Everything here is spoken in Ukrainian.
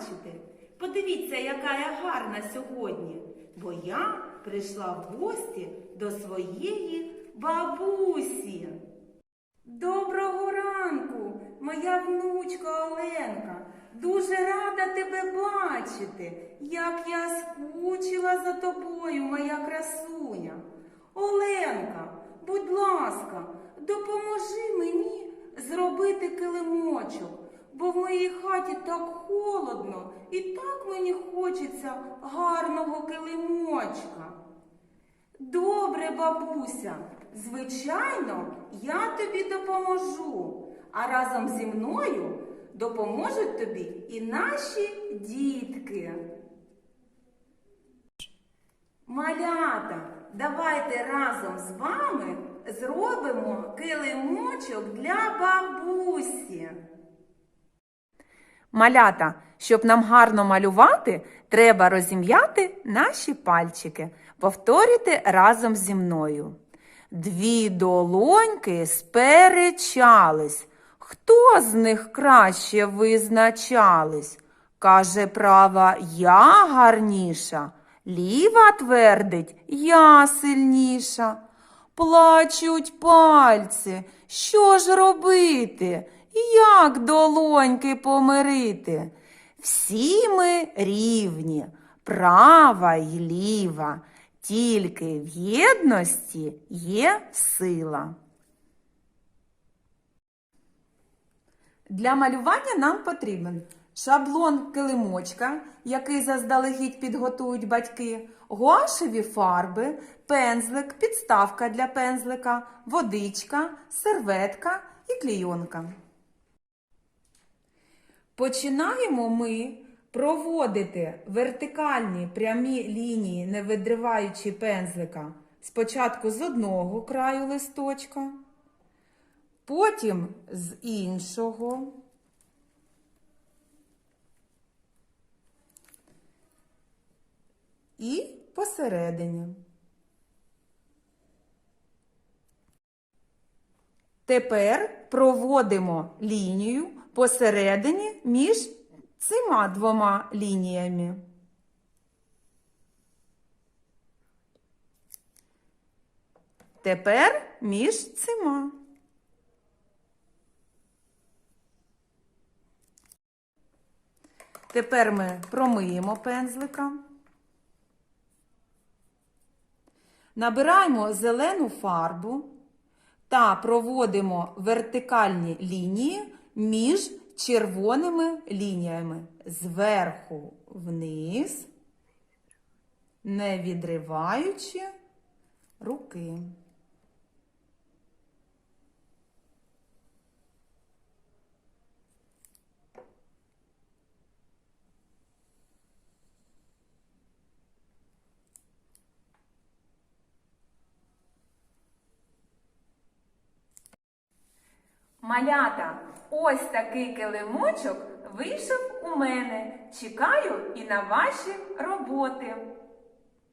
бачити. Подивіться, яка я гарна сьогодні, бо я прийшла в гості до своєї бабусі. Доброго ранку, моя внучка Оленка. Дуже рада тебе бачити. Як я скучила за тобою, моя красуня. Оленка, будь ласка, допоможи мені зробити килимочок, бо в моїй хаті так холодно і так мені хочеться гарного килимочка. Добре, бабуся, звичайно, я тобі допоможу, а разом зі мною допоможуть тобі і наші дітки. Малята, давайте разом з вами зробимо килимочок для бабусі. Малята, щоб нам гарно малювати, треба розім'яти наші пальчики. Повторюйте разом зі мною. Дві долоньки сперечались. Хто з них краще визначались? Каже права я гарніша, ліва твердить я сильніша. Плачуть пальці, що ж робити? Як долоньки помирити? Всі ми рівні, права й ліва, тільки в єдності є сила. Для малювання нам потрібен шаблон килимочка, який заздалегідь підготують батьки, гуашеві фарби, пензлик, підставка для пензлика, водичка, серветка і клійонка. Починаємо ми проводити вертикальні прямі лінії, не видриваючи пензлика, спочатку з одного краю листочка, потім з іншого. І посередині. Тепер проводимо лінію посередині між цими двома лініями. Тепер між цими. Тепер ми промиємо пензлика. Набираємо зелену фарбу та проводимо вертикальні лінії між червоними лініями зверху вниз, не відриваючи руки. Малята, ось такий килимочок вийшов у мене. Чекаю і на ваші роботи.